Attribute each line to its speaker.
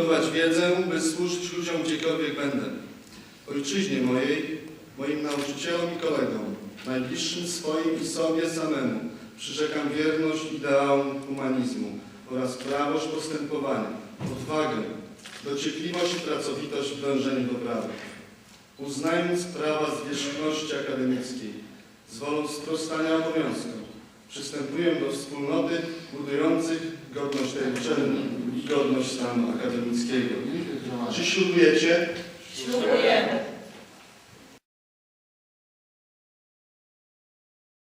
Speaker 1: zdobywać wiedzę, by służyć ludziom gdziekolwiek będę. Ojczyźnie mojej, moim nauczycielom i kolegom, najbliższym swoim i sobie samemu, przyrzekam wierność ideałom humanizmu oraz prawość postępowania, odwagę, dociekliwość i pracowitość w dążeniu do prawa. Uznając prawa zwierzchności akademickiej, z wolą sprostania obowiązkom, przystępuję do wspólnoty budujących godność tej uczelni i godność stanu akademickiego. Czy ślubujecie?
Speaker 2: Ślubujemy.